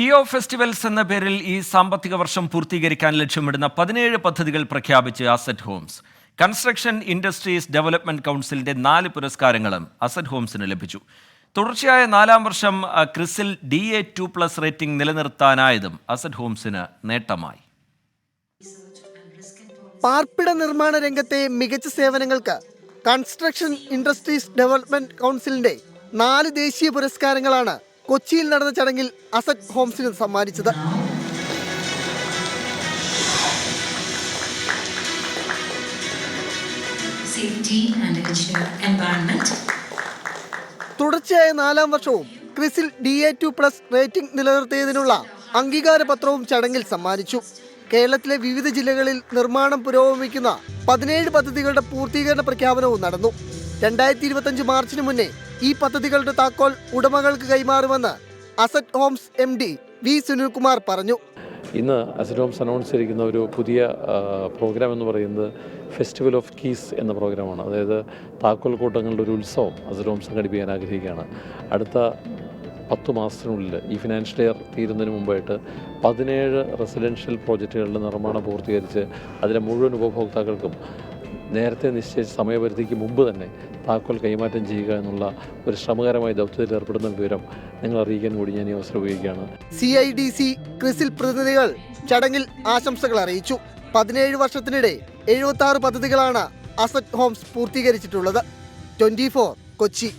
കിയോ festivals എന്ന പേരിൽ ഈ സാമ്പത്തിക വർഷം പൂർത്തീകരിക്കാൻ ലക്ഷ്യമിടുന്ന പതിനേഴ് പദ്ധതികൾ പ്രഖ്യാപിച്ച് Asset Homes Construction Industries Development കൗൺസിലിന്റെ നാല് പുരസ്കാരങ്ങളും അസറ്റ് ഹോംസിന് ലഭിച്ചു. തുടർച്ചയായ നാലാം വർഷം CRISIL D A two plus rating നിലനിർത്താനായതും Asset ഹോംസിന് നേട്ടമായി. പാർപ്പിട നിർമ്മാണ രംഗത്തെ മികച്ച സേവനങ്ങൾക്ക് കൺസ്ട്രക്ഷൻ ഇൻഡസ്ട്രീസ് ഡെവലപ്മെന്റ് കൗൺസിലിന്റെ നാല് ദേശീയ പുരസ്കാരങ്ങളാണ് കൊച്ചിയിൽ നടന്ന ചടങ്ങിൽ അസറ്റ് ഹോംസിന് സമ്മാനിച്ചത്. തുടർച്ചയായ നാലാം വർഷവും CRISIL D A two plus rating നിലനിർത്തിയതിനുള്ള അംഗീകാര പത്രവും ചടങ്ങിൽ സമ്മാനിച്ചു. കേരളത്തിലെ വിവിധ ജില്ലകളിൽ നിർമ്മാണം പുരോഗമിക്കുന്ന പതിനേഴ് പദ്ധതികളുടെ പൂർത്തീകരണ പ്രഖ്യാപനവും നടന്നു. രണ്ടായിരത്തി ഇരുപത്തഞ്ച് മാർച്ചിന് മുന്നേ ഈ പദ്ധതികളുടെ താക്കോൽ ഉടമകൾക്ക് കൈമാറുമെന്ന് Asset Homes M D V Sunilkumar പറഞ്ഞു. ഇന്ന് അസറ്റ് ഹോംസ് അനൗൺസ് ചെയ്തിരിക്കുന്ന ഒരു പുതിയ പ്രോഗ്രാം എന്ന് പറയുന്നത് ഫെസ്റ്റിവൽ ഓഫ് കീസ് എന്ന പ്രോഗ്രാമാണ്. അതായത് താക്കോൽ കൂട്ടങ്ങളുടെ ഒരു ഉത്സവം അസറ്റ് ഹോംസ് സംഘടിപ്പിക്കാൻ ആഗ്രഹിക്കുകയാണ്. അടുത്ത പത്ത് മാസത്തിനുള്ളിൽ ഈ ഫിനാൻഷ്യൽ ഇയർ തീരുന്നതിന് മുമ്പായിട്ട് പതിനേഴ് റെസിഡൻഷ്യൽ പ്രോജക്റ്റുകളുടെ നിർമ്മാണം പൂർത്തീകരിച്ച് അതിലെ മുഴുവൻ ഉപഭോക്താക്കൾക്കും നേരത്തെ നിശ്ചയിച്ച സമയപരിധിക്ക് മുമ്പ് തന്നെ താക്കോൽ കൈമാറ്റം ചെയ്യുക എന്നുള്ള ഒരു ശ്രമകരമായ ദൗത്യത്തിൽ ഏർപ്പെടുന്ന വിവരം നിങ്ങൾ അറിയിക്കാൻ കൂടി ഞാൻ ഈ അവസരം ഉപയോഗിക്കുകയാണ്. C I D C CRISIL പ്രതിനിധികൾ ചടങ്ങിൽ ആശംസകൾ അറിയിച്ചു. പതിനേഴ് വർഷത്തിനിടെ എഴുപത്തി ആറ് പദ്ധതികളാണ് asset Holmes പൂർത്തീകരിച്ചിട്ടുള്ളത്. Twenty four Kochi.